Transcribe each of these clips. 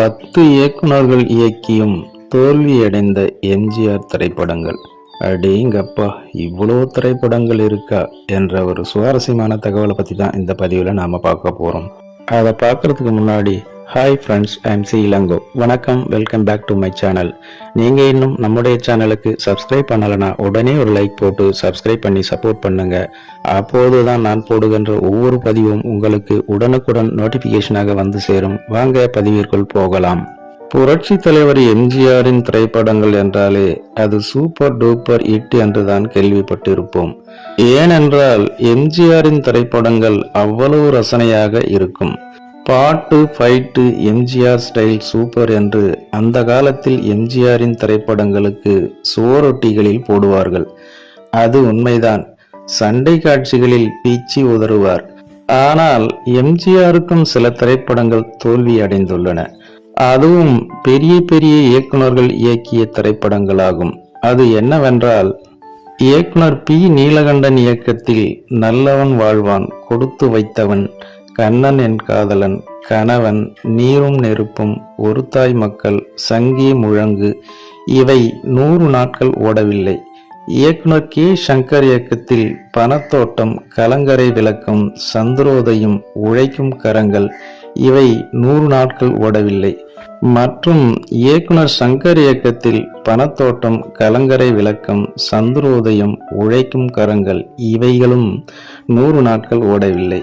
பத்து இயக்குனர்கள் இயக்கியும் தோல்வியடைந்த எம்ஜிஆர் திரைப்படங்கள். அடேங்கப்பா இவ்வளோ திரைப்படங்கள் இருக்கா? என்ற ஒரு சுவாரஸ்யமான தகவலை பற்றி தான் இந்த பதிவில் நாம் பார்க்க போகிறோம் அதை பார்க்கறதுக்கு முன்னாடி hi friends I'm C Elango வணக்கம் welcome back to my channel நீங்கள் இன்னும் நம்முடைய சேனலுக்கு சப்ஸ்கிரைப் பண்ணலைன்னா உடனே ஒரு லைக் போட்டு சப்ஸ்கிரைப் பண்ணி சப்போர்ட் பண்ணுங்க. அப்போது தான் நான் போடுகின்ற ஒவ்வொரு பதிவும் உங்களுக்கு உடனுக்குடன் நோட்டிஃபிகேஷனாக வந்து சேரும். வாங்க பதிவிற்குள் போகலாம். புரட்சி தலைவர் எம்ஜிஆரின் திரைப்படங்கள் என்றாலே அது சூப்பர் டூப்பர் ஹிட் என்றுதான் கேள்விப்பட்டிருப்போம். ஏனென்றால் எம்ஜிஆரின் திரைப்படங்கள் அவ்வளவு ரசனையாக இருக்கும். பாட்டு ஃபைட்டு எம்ஜிஆர் ஸ்டைல் சூப்பர் என்று அந்த காலத்தில் எம்ஜிஆரின் திரைப்படங்களுக்கு சுவரொட்டிகளில் போடுவார்கள். அது உண்மைதான். சண்டை காட்சிகளில் பீச்சி உதறுவார். ஆனால் எம்ஜிஆருக்கும் சில திரைப்படங்கள் தோல்வி அடைந்துள்ளன. அதுவும் பெரிய பெரிய இயக்குனர்கள் இயக்கிய திரைப்படங்களாகும். அது என்னவென்றால் இயக்குனர் பி. நீலகண்டன் இயக்கத்தில் நல்லவன் வாழ்வான் கொடுத்து வைத்தவன் கண்ணன் என் காதலன் கணவன் நீரும் நெருப்பும் ஒரு தாய் மக்கள் சங்கி முழங்கு இவை நூறு நாட்கள் ஓடவில்லை. இயக்குனர் கே சங்கர் இயக்கத்தில் பணத்தோட்டம் கலங்கரை விளக்கம் சந்திரோதயம் உழைக்கும் கரங்கள் இவை நூறு நாட்கள் ஓடவில்லை. மற்றும் இயக்குனர் சங்கர் இயக்கத்தில் பணத்தோட்டம் கலங்கரை விளக்கம் சந்திரோதயம் உழைக்கும் கரங்கள் இவைகளும் நூறு நாட்கள் ஓடவில்லை.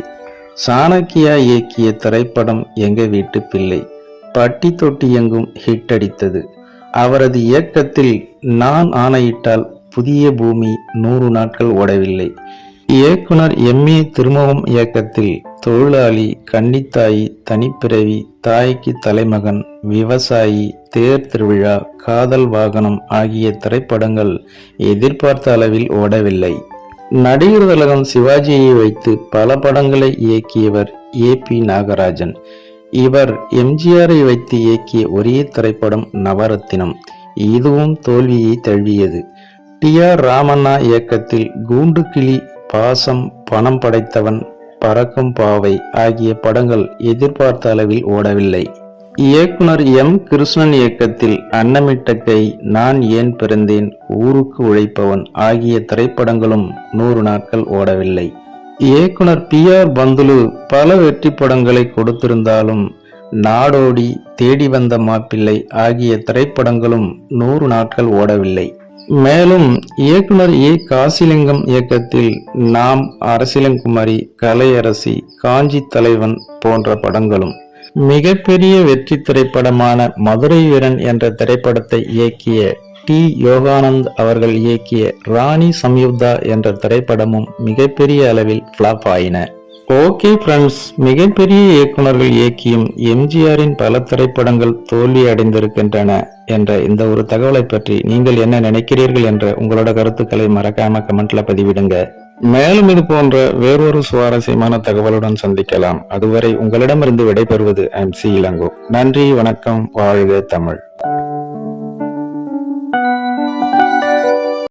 சாணக்கியா இயக்கிய திரைப்படம் எங்க வீட்டு பிள்ளை. பட்டி தொட்டி எங்கும் ஹிட் அடித்தது. அவரது இயக்கத்தில் நான் ஆணையிட்டால் புதிய பூமி நூறு நாட்கள் ஓடவில்லை. இயக்குனர் எம். ஏ. திருமகம் இயக்கத்தில் தொழிலாளி கன்னித்தாயி தனிப்பிறவி தாய்க்கு தலைமகன் விவசாயி தேர் திருவிழா காதல் வாகனம் ஆகிய திரைப்படங்கள் எதிர்பார்த்த அளவில் ஓடவில்லை. நடிகர் திலகம் சிவாஜியை வைத்து பல படங்களை இயக்கியவர் ஏ பி நாகராஜன். இவர் எம்ஜிஆரை வைத்து இயக்கிய ஒரே திரைப்படம் நவரத்தினம். இதுவும் தோல்வியை தழுவியது. டி ஆர் ராமண்ணா இயக்கத்தில் கூண்டு கிளி பாசம் பணம் படைத்தவன் பறக்கும் பாவை ஆகிய படங்கள் எதிர்பார்த்த அளவில் ஓடவில்லை. இயக்குனர் எம். கிருஷ்ணன் இயக்கத்தில் அன்னமிட்ட கை நான் ஏன் பிறந்தேன்? ஊருக்கு உழைப்பவன் ஆகிய திரைப்படங்களும் நூறு நாட்கள் ஓடவில்லை. இயக்குனர் பி. ஆர். பந்துலு பல வெற்றி படங்களை கொடுத்திருந்தாலும் நாடோடி தேடி வந்த மாப்பிள்ளை ஆகிய திரைப்படங்களும் நூறு நாட்கள் ஓடவில்லை. மேலும் இயக்குனர் ஏ. காசிலிங்கம் இயக்கத்தில் நாம் அரசியலங்குமாரி கலையரசி காஞ்சி தலைவன் போன்ற படங்களும் மிகப்பெரிய வெற்றி திரைப்படமான மதுரை வீரன் என்ற திரைப்படத்தை இயக்கிய டி. யோகானந்த் அவர்கள் இயக்கிய ராணி சம்யுக்தா என்ற திரைப்படமும் மிகப்பெரிய அளவில் ஃப்ளாப் ஆயின. ஓகே ஃப்ரெண்ட்ஸ் மிகப்பெரிய இயக்குனர்கள் இயக்கியும் எம்ஜிஆரின் பல திரைப்படங்கள் தோல்வி அடைந்திருக்கின்றன என்ற இந்த ஒரு தகவலை பற்றி நீங்கள் என்ன நினைக்கிறீர்கள் என்ற உங்களோட கருத்துக்களை மறக்காம கமெண்ட்ல பதிவிடுங்க. மேலும் இது போன்ற வேறொரு சுவாரஸ்யமான தகவலுடன் சந்திக்கலாம். அதுவரை உங்களிடமிருந்து விடைபெறுவது எம் சி இளங்கோ. நன்றி வணக்கம் வாழ்க தமிழ்.